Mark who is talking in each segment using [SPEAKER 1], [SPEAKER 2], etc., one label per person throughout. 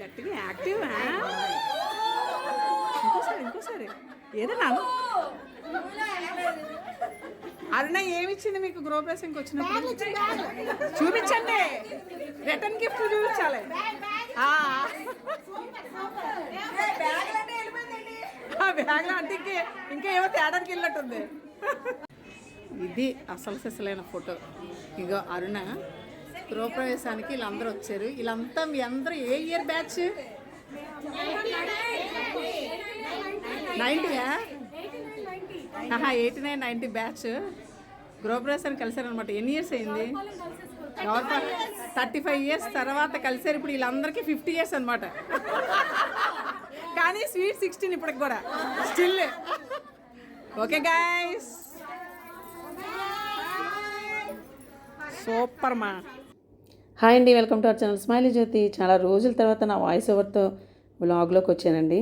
[SPEAKER 1] గట్టిగా యాక్టివ్ ఇంకోసారి ఇంకోసారి. ఏదన్నా అరుణ ఏమిచ్చింది మీకు గృహప్రవేశంకి వచ్చినప్పుడు? చూపించండి. రిటర్న్ గిఫ్ట్ చూపించాలి. బ్యాగ్లో అంటే ఇంకే ఇంకా ఏమో తేడానికి వెళ్ళినట్టుంది. ఇది అసలు సిసలైన ఫోటో. ఇగో అరుణ గృహప్రవేశానికి వీళ్ళందరూ వచ్చారు. వీళ్ళంతా మీ అందరూ ఏ ఇయర్ బ్యాచ్? నైంటీయా ఆహా ఎయిటీ నైన్ నైంటీ బ్యాచ్. గృహప్రవేశానికి కలిసారనమాట ఎన్ని ఇయర్స్ అయింది? థర్టీ ఫైవ్ ఇయర్స్ తర్వాత కలిసారు ఇప్పుడు వీళ్ళందరికీ ఫిఫ్టీ ఇయర్స్ అనమాట కానీ స్వీట్ సిక్స్టీన్ ఇప్పటికి కూడా. స్టిల్ ఓకే గాయస్ సూపర్ మా.
[SPEAKER 2] హాయ్ అండి welcome to our channel smiley Jyothi. చాలా రోజుల తర్వాత నా వాయిస్ ఓవర్తో బ్లాగ్లోకి వచ్చానండి.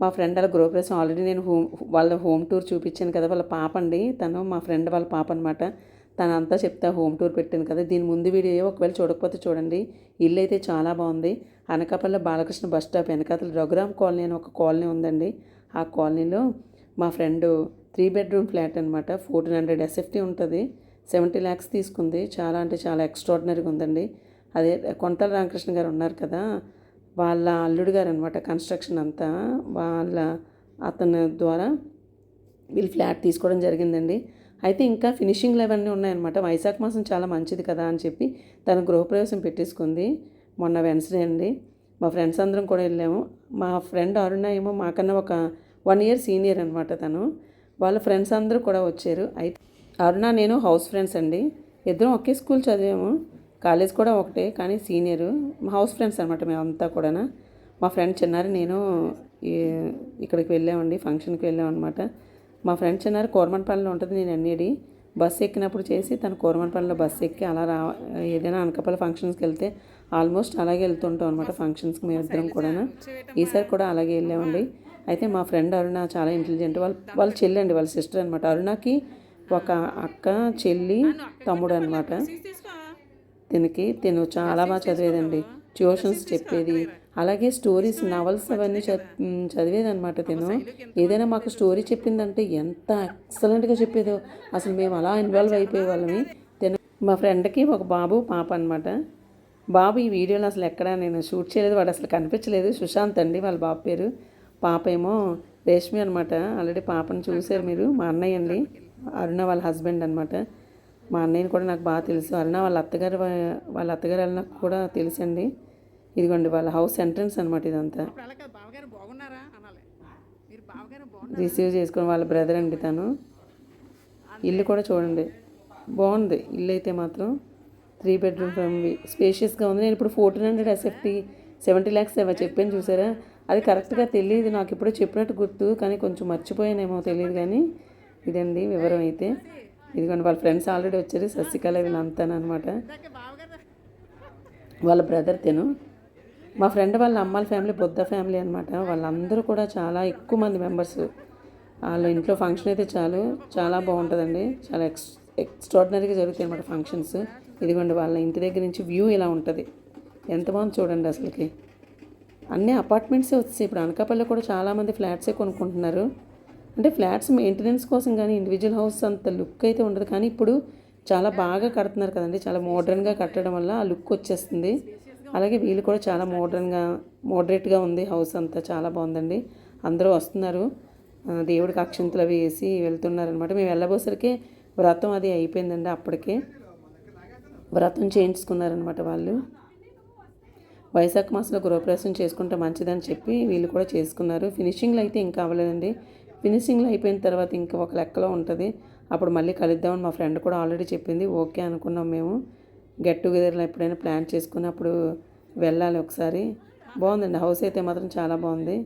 [SPEAKER 2] మా ఫ్రెండ్ వాళ్ళ గృహప్రవేశం ఆల్రెడీ నేను హోమ్ వాళ్ళ హోమ్ టూర్ చూపించాను కదా వాళ్ళ పాప అండి. తను మా ఫ్రెండ్ వాళ్ళ పాప అనమాట తనంతా చెప్తా హోమ్ టూర్ పెట్టాను కదా దీని ముందు వీడియో ఒకవేళ చూడకపోతే చూడండి. ఇల్లు అయితే చాలా బాగుంది. అనకాపల్లి బాలకృష్ణ బస్ స్టాప్ వెనకాతల రఘురామ్ కాలనీ అని ఒక కాలనీ ఉందండి. ఆ కాలనీలో మా ఫ్రెండ్ త్రీ బెడ్రూమ్ ఫ్లాట్ అనమాట ఫోర్టీన్ హండ్రెడ్ ఎస్ఎఫ్టీ ఉంటుంది. సెవెంటీ ల్యాక్స్ తీసుకుంది. చాలా అంటే చాలా ఎక్స్ట్రాడినరీగా ఉందండి. అదే కొంతల రామకృష్ణ గారు ఉన్నారు కదా వాళ్ళ అల్లుడు గారు అనమాట కన్స్ట్రక్షన్ అంతా. వాళ్ళ అతని ద్వారా వీళ్ళు ఫ్లాట్ తీసుకోవడం జరిగిందండి. అయితే ఇంకా ఫినిషింగ్లు అవన్నీ ఉన్నాయన్నమాట. వైశాఖ మాసం చాలా మంచిది కదా అని చెప్పి తను గృహప్రవేశం పెట్టేసుకుంది మొన్న వెన్స్డే అండి. మా ఫ్రెండ్స్ అందరం కూడా వెళ్ళాము. మా ఫ్రెండ్ అరుణ ఏమో మాకన్నా ఒక వన్ ఇయర్ సీనియర్ అనమాట తను. వాళ్ళ ఫ్రెండ్స్ అందరూ కూడా వచ్చారు. అయితే అరుణ నేను హౌస్ ఫ్రెండ్స్ అండి. ఇద్దరం ఒకే స్కూల్ చదివాము. కాలేజ్ కూడా ఒకటే కానీ సీనియరు. మా హౌస్ ఫ్రెండ్స్ అనమాట మేమంతా కూడా మా ఫ్రెండ్ చిన్నారి నేను ఇక్కడికి వెళ్ళామండి ఫంక్షన్కి వెళ్ళామన్నమాట. మా ఫ్రెండ్ చిన్నారి కోరమన్పల్లిలో ఉంటుంది నేను అన్నిడి బస్సు ఎక్కినప్పుడు చేసి తను కోరమన్పల్లిలో బస్సు ఎక్కి అలా రా ఏదైనా అనకపల్లి ఫంక్షన్స్కి వెళ్తే ఆల్మోస్ట్ అలాగే వెళ్తుంటాం అనమాట ఫంక్షన్స్కి మేమిద్దరం కూడా ఈసారి కూడా అలాగే వెళ్ళామండి. అయితే మా ఫ్రెండ్ అరుణ చాలా ఇంటెలిజెంట్ వాళ్ళ వాళ్ళ చెల్లి అండి వాళ్ళ సిస్టర్ అనమాట అరుణకి ఒక అక్క చెల్లి తమ్ముడు అనమాట దీనికి తిను చాలా బాగా చదివేదండి. ట్యూషన్స్ చెప్పేది. అలాగే స్టోరీస్ నవల్స్ అవన్నీ చదివేది అనమాట తిను. ఏదైనా మాకు స్టోరీ చెప్పిందంటే ఎంత ఎక్సలెంట్గా చెప్పేదో. అసలు మేము అలా ఇన్వాల్వ్ అయిపోయే వాళ్ళమి తిను. మా ఫ్రెండ్కి ఒక బాబు పాప అనమాట బాబు ఈ వీడియోలో అసలు ఎక్కడ నేను షూట్ చేయలేదు. వాడు అసలు కనిపించలేదు. సుశాంత్ అండి వాళ్ళ బాబు పేరు. పాప ఏమో రేష్మి అనమాట ఆల్రెడీ పాపను చూశారు మీరు. మా అన్నయ్య అండి. అరుణ వాళ్ళ హస్బెండ్ అనమాట మా అన్నయ్యని కూడా నాకు బాగా తెలుసు. అరుణ వాళ్ళ అత్తగారు వాళ్ళ అత్తగారు నాకు కూడా తెలుసండి. ఇదిగోండి వాళ్ళ హౌస్ ఎంట్రన్స్ అనమాట ఇదంతా. రిసీవ్ చేసుకుని వాళ్ళ బ్రదర్ అండి తను. ఇల్లు కూడా చూడండి. బాగుంది ఇల్లు అయితే మాత్రం. త్రీ బెడ్రూమ్ ఫ్యామిలీ స్పేషియస్గా ఉంది. నేను ఇప్పుడు fourteen hundred SFT seventy lakhs ఏమో చెప్పాను చూసారా? అది కరెక్ట్గా తెలియదు. నాకు ఇప్పుడు చెప్పినట్టు గుర్తు కానీ కొంచెం మర్చిపోయానేమో తెలియదు కానీ ఇదండి వివరం అయితే. ఇదిగోండి వాళ్ళ ఫ్రెండ్స్ ఆల్రెడీ వచ్చారు. శశికళ వీళ్ళంతా అనమాట వాళ్ళ బ్రదర్ తెను. మా ఫ్రెండ్ వాళ్ళ అమ్మాల ఫ్యామిలీ బుద్ధ ఫ్యామిలీ అనమాట వాళ్ళందరూ కూడా చాలా ఎక్కువ మంది మెంబర్స్. వాళ్ళ ఇంట్లో ఫంక్షన్ అయితే చాలు. చాలా బాగుంటుందండి. చాలా ఎక్స్ ఎక్స్ట్రాడినరీగా జరుగుతాయి అనమాట ఫంక్షన్స్. ఇదిగోండి వాళ్ళ ఇంటి దగ్గర నుంచి వ్యూ ఇలా ఉంటుంది. ఎంత బాగుంది చూడండి అసలుకి. అన్ని అపార్ట్మెంట్సే వచ్చాయి ఇప్పుడు అనకాపల్లిలో కూడా చాలామంది ఫ్లాట్సే కొనుక్కుంటున్నారు. అంటే ఫ్లాట్స్ మెయింటెనెన్స్ కోసం కానీ ఇండివిజువల్ హౌస్ అంత లుక్ అయితే ఉండదు. కానీ ఇప్పుడు చాలా బాగా కడుతున్నారు కదండి. చాలా మోడర్న్గా కట్టడం వల్ల ఆ లుక్ వచ్చేస్తుంది. అలాగే వీళ్ళు కూడా చాలా మోడర్న్గా మోడరేట్గా ఉంది హౌస్ అంతా. చాలా బాగుందండి. అందరూ వస్తున్నారు. దేవుడికి అక్షంతలు అవి వేసి వెళ్తున్నారు అనమాట మేము వెళ్ళబోసరికి వ్రతం అది అయిపోయిందండి అప్పటికే. వ్రతం చేయించుకున్నారనమాట వాళ్ళు. వైశాఖ మాసంలో గృహప్రవేశం చేసుకుంటే మంచిదని చెప్పి వీళ్ళు కూడా చేసుకున్నారు. ఫినిషింగ్లో అయితే ఇంకా అవ్వలేదండి. ఫినిషింగ్లో అయిపోయిన తర్వాత ఇంకా ఒక లెక్కలో ఉంటుంది. అప్పుడు మళ్ళీ కలుద్దామని మా ఫ్రెండ్ కూడా ఆల్రెడీ చెప్పింది. ఓకే అనుకున్నాం మేము. గెట్ టుగెదర్లో ఎప్పుడైనా ప్లాన్ చేసుకుని అప్పుడు వెళ్ళాలి ఒకసారి. బాగుందండి. హౌస్ అయితే మాత్రం చాలా బాగుంది.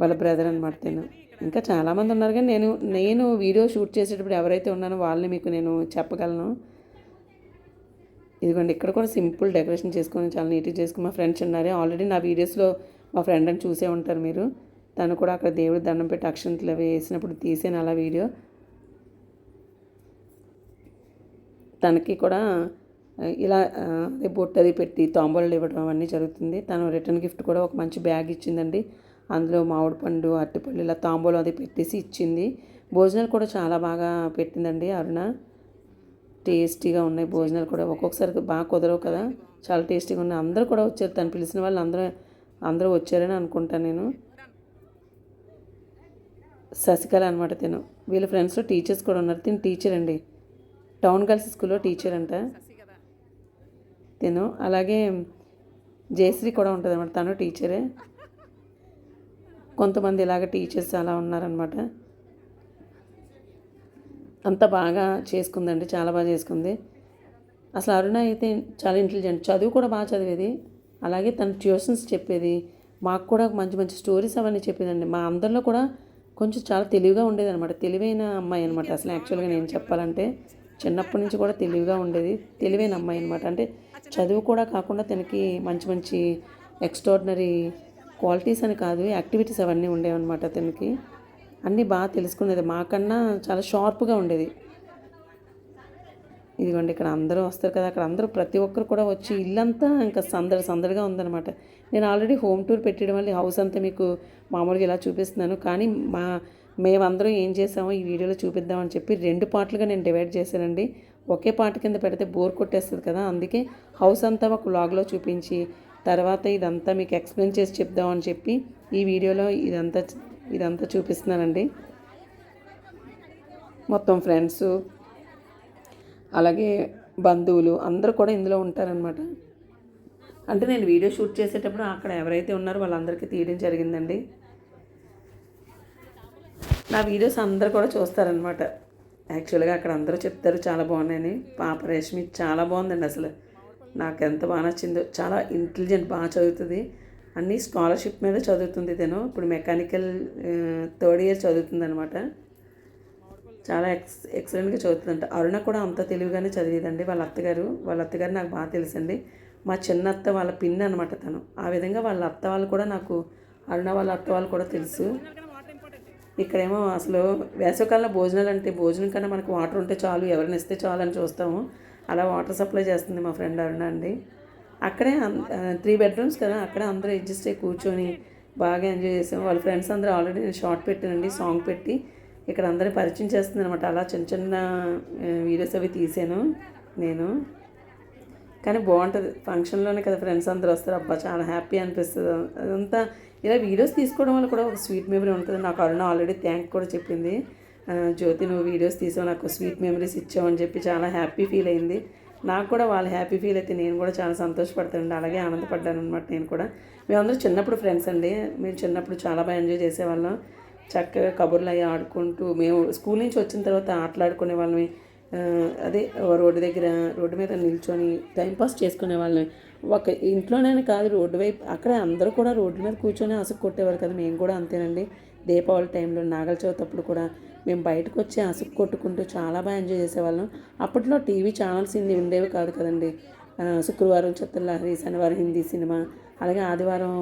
[SPEAKER 2] వాళ్ళ బ్రదర్ అనమాట నేను ఇంకా చాలామంది ఉన్నారు కానీ నేను నేను వీడియో షూట్ చేసేటప్పుడు ఎవరైతే ఉన్నానో వాళ్ళని మీకు నేను చెప్పగలను. ఇదిగోండి ఇక్కడ కూడా సింపుల్ డెకరేషన్ చేసుకొని చాలా నీట్గా చేసుకుని మా ఫ్రెండ్స్ ఉన్నారు. ఆల్రెడీ నా వీడియోస్లో మా ఫ్రెండ్ అని చూసే ఉంటారు మీరు. తను కూడా అక్కడ దేవుడి దండం పెట్టి అక్షంతలు అవి వేసినప్పుడు తీసాను అలా వీడియో. తనకి కూడా ఇలా అదే బొట్టు అది పెట్టి తాంబూలాలు ఇవ్వడం అవన్నీ జరుగుతుంది. తను రిటర్న్ గిఫ్ట్ కూడా ఒక మంచి బ్యాగ్ ఇచ్చిందండి. అందులో మామిడి పండు అరటిపళ్ళు ఇలా తాంబూలం అది పెట్టేసి ఇచ్చింది. భోజనాలు కూడా చాలా బాగా పెట్టిందండి అరుణ. టేస్టీగా ఉన్నాయి భోజనాలు కూడా. ఒక్కొక్కసారి బాగా కుదరవు కదా. చాలా టేస్టీగా ఉన్నాయి. అందరూ కూడా వచ్చారు. తను పిలిచిన వాళ్ళు అందరూ అందరూ వచ్చారని అనుకుంటాను నేను. శశికళ అనమాట తిను. వీళ్ళ ఫ్రెండ్స్లో టీచర్స్ కూడా ఉన్నారు. తిను టీచర్ అండి. టౌన్ గర్ల్స్ స్కూల్లో టీచర్ అంట. తిను. అలాగే జయశ్రీ కూడా ఉంటుంది అనమాట తను టీచరే కొంతమంది ఇలాగ టీచర్స్ అలా ఉన్నారనమాట అంత బాగా చేసుకుందండి. చాలా బాగా చేసుకుంది. అసలు అరుణ అయితే చాలా ఇంటెలిజెంట్ చదువు కూడా బాగా చదివేది. అలాగే తన ట్యూషన్స్ చెప్పేది. మాకు కూడా మంచి మంచి స్టోరీస్ అవన్నీ చెప్పేదండి. మా అందరిలో కూడా కొంచెం చాలా తెలివిగా ఉండేది అనమాట తెలివైన అమ్మాయి అనమాట అసలు యాక్చువల్గా నేను చెప్పాలంటే చిన్నప్పటి నుంచి కూడా తెలివిగా ఉండేది. తెలివైన అమ్మాయి అనమాట అంటే చదువు కూడా కాకుండా తనకి మంచి మంచి ఎక్స్ట్రాడినరీ క్వాలిటీస్ అని కాదు యాక్టివిటీస్ అవన్నీ ఉండేవన్నమాట తనకి. అన్నీ బాగా తెలుసుకునేది. మాకన్నా చాలా షార్ప్గా ఉండేది. ఇదిగోండి ఇక్కడ అందరూ వస్తారు కదా అక్కడ అందరూ ప్రతి ఒక్కరు కూడా వచ్చి ఇల్లంతా ఇంకా సందడి సందడిగా ఉందన్నమాట. నేను ఆల్రెడీ హోమ్ టూర్ పెట్టడం వల్ల హౌస్ అంతా మీకు మామూలుగా ఇలా చూపిస్తున్నాను కానీ మా మేమందరం ఏం చేసామో ఈ వీడియోలో చూపిద్దామని చెప్పి రెండు పార్ట్లుగా నేను డివైడ్ చేశానండి. ఒకే పార్ట్ కింద పెడితే బోర్ కొట్టేస్తుంది కదా అందుకే హౌస్ అంతా ఒక వ్లాగ్లో చూపించి తర్వాత ఇదంతా మీకు ఎక్స్ప్లెయిన్ చేసి చెప్దామని చెప్పి ఈ వీడియోలో ఇదంతా ఇదంతా చూపిస్తున్నానండి. మొత్తం ఫ్రెండ్స్ అలాగే బంధువులు అందరూ కూడా ఇందులో ఉంటారనమాట అంటే నేను వీడియో షూట్ చేసేటప్పుడు అక్కడ ఎవరైతే ఉన్నారో వాళ్ళందరికీ తీయడం జరిగిందండి. నా వీడియోస్ అందరు కూడా చూస్తారనమాట యాక్చువల్గా అక్కడ అందరూ చెప్తారు చాలా బాగున్నాయని. పాప రేష్మి చాలా బాగుందండి అసలు. నాకు ఎంత బాగా నచ్చిందో చాలా ఇంటెలిజెంట్ బాగా చదువుతుంది. అన్నీ స్కాలర్షిప్ మీద చదువుతుంది తను. ఇప్పుడు మెకానికల్ థర్డ్ ఇయర్ చదువుతుంది అనమాట చాలా ఎక్స్ ఎక్సలెంట్గా చదువుతుందంట. అరుణ కూడా అంత తెలివిగానే చదివేదండి. వాళ్ళ అత్తగారు వాళ్ళ అత్తగారు నాకు బాగా తెలుసండి. మా చిన్న అత్త వాళ్ళ పిన్ అనమాట తను. ఆ విధంగా వాళ్ళ అత్త వాళ్ళు కూడా నాకు అరుణ వాళ్ళ అత్త వాళ్ళు కూడా తెలుసు. ఇక్కడేమో అసలు వేసవికాలంలో భోజనాలు అంటే భోజనం కన్నా మనకు వాటర్ ఉంటే చాలు ఎవరిని ఇస్తే చాలు అని చూస్తాము. అలా వాటర్ సప్లై చేస్తుంది మా ఫ్రెండ్ అరుణ అండి. అక్కడే త్రీ బెడ్రూమ్స్ కదా అక్కడే అందరూ అడ్జస్ట్ అయ్యి కూర్చొని బాగా ఎంజాయ్ చేసాము. వాళ్ళ ఫ్రెండ్స్ అందరూ ఆల్రెడీ నేను షార్ట్ పెట్టానండి సాంగ్ పెట్టి. ఇక్కడ అందరిని పరిచయం చేస్తుంది అనమాట అలా చిన్న చిన్న వీడియోస్ అవి తీసాను నేను. కానీ బాగుంటుంది. ఫంక్షన్లోనే కదా ఫ్రెండ్స్ అందరూ వస్తారు. అబ్బా చాలా హ్యాపీ అనిపిస్తుంది. అదంతా ఇలా వీడియోస్ తీసుకోవడం వల్ల కూడా ఒక స్వీట్ మెమరీ ఉంటుంది. నాకు అరుణ ఆల్రెడీ థ్యాంక్ కూడా చెప్పింది. జ్యోతి నువ్వు వీడియోస్ తీసావు నాకు స్వీట్ మెమరీస్ ఇచ్చావు అని చెప్పి చాలా హ్యాపీ ఫీల్ అయింది. నాకు కూడా వాళ్ళు హ్యాపీ ఫీల్ అయితే నేను కూడా చాలా సంతోషపడతానండి. అలాగే ఆనందపడ్డాను అనమాట నేను కూడా. మేమందరూ చిన్నప్పుడు ఫ్రెండ్స్ అండి. మేము చిన్నప్పుడు చాలా బాగా ఎంజాయ్ చేసేవాళ్ళం. చక్కగా కబుర్లు అయ్యి ఆడుకుంటూ మేము స్కూల్ నుంచి వచ్చిన తర్వాత ఆటలాడుకునే వాళ్ళమే. అదే రోడ్డు దగ్గర రోడ్డు మీద నిల్చొని టైంపాస్ చేసుకునే వాళ్ళని ఒక ఇంట్లోనే కాదు రోడ్డు వైపు అక్కడ అందరూ కూడా రోడ్డు మీద కూర్చొని అసుకు కొట్టేవారు కదా మేము కూడా అంతేనండి. దీపావళి టైంలో నాగల చవితి అప్పుడు కూడా మేము బయటకు వచ్చి అసుకు కొట్టుకుంటూ చాలా బాగా ఎంజాయ్ చేసేవాళ్ళం. అప్పట్లో టీవీ ఛానల్స్ ఇన్ని ఉండేవి కాదు కదండి. శుక్రవారం చిత్రలహరి శనివారం హిందీ సినిమా అలాగే ఆదివారం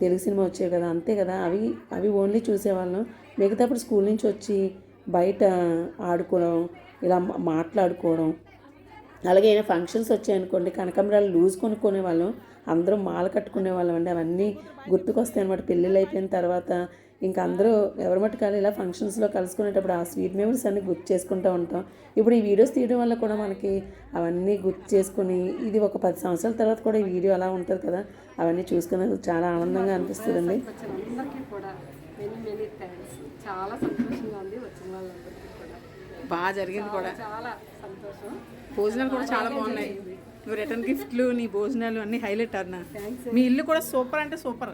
[SPEAKER 2] తెలుగు సినిమా వచ్చేవి కదా అంతే కదా. అవి అవి ఓన్లీ చూసేవాళ్ళం. మిగతాప్పుడు స్కూల్ నుంచి వచ్చి బయట ఆడుకోవడం ఇలా మాట్లాడుకోవడం. అలాగే ఏమైనా ఫంక్షన్స్ వచ్చాయనుకోండి కనకాంబరాలు లూజ్ కొనుక్కునే వాళ్ళం అందరం మాల కట్టుకునే వాళ్ళం అండి. అవన్నీ గుర్తుకొస్తాయి అనమాట పెళ్ళిళ్ళు అయిపోయిన తర్వాత ఇంకా అందరూ ఎవరి మట్టు కాదు ఇలా ఫంక్షన్స్లో కలుసుకునేటప్పుడు ఆ స్వీట్ మెమరీస్ అన్ని గుర్తు చేసుకుంటూ ఉంటాం. ఇప్పుడు ఈ వీడియోస్ తీయడం వల్ల కూడా మనకి అవన్నీ గుర్తు చేసుకుని ఇది ఒక పది సంవత్సరాల తర్వాత కూడా ఈ వీడియో అలా ఉంటుంది కదా అవన్నీ చూసుకుని చాలా ఆనందంగా అనిపిస్తుందండి.
[SPEAKER 3] వచ్చిన అందరికీ కూడా మెనీ మెనీ థ్యాంక్స్ చాలా సంతోషంగా ఉంది వచ్చిన వాళ్ళందరికీ కూడా.
[SPEAKER 1] బాగా జరిగింది కూడా.
[SPEAKER 3] చాలా సంతోషం.
[SPEAKER 1] భోజనాలు కూడా చాలా బాగున్నాయి. నువ్వు రిటర్న్ గిఫ్ట్లు నీ భోజనాలు అన్ని హైలైట్ అన్న. మీ ఇల్లు కూడా సూపర్ అంటే సూపర్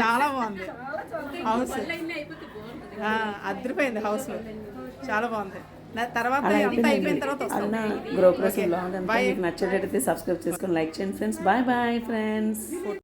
[SPEAKER 1] చాలా బాగుంది. హౌస్ ఆ, అదిరిపోయింది హౌస్ చాలా బాగుంది. నా తర్వాత అంతా అయిపోయిన తర్వాత
[SPEAKER 2] అన్న మీకు నచ్చేటట్టయితే సబ్స్క్రైబ్ చేసుకొని లైక్ చేయండి ఫ్రెండ్స్ బాయ్ బాయ్ ఫ్రెండ్స్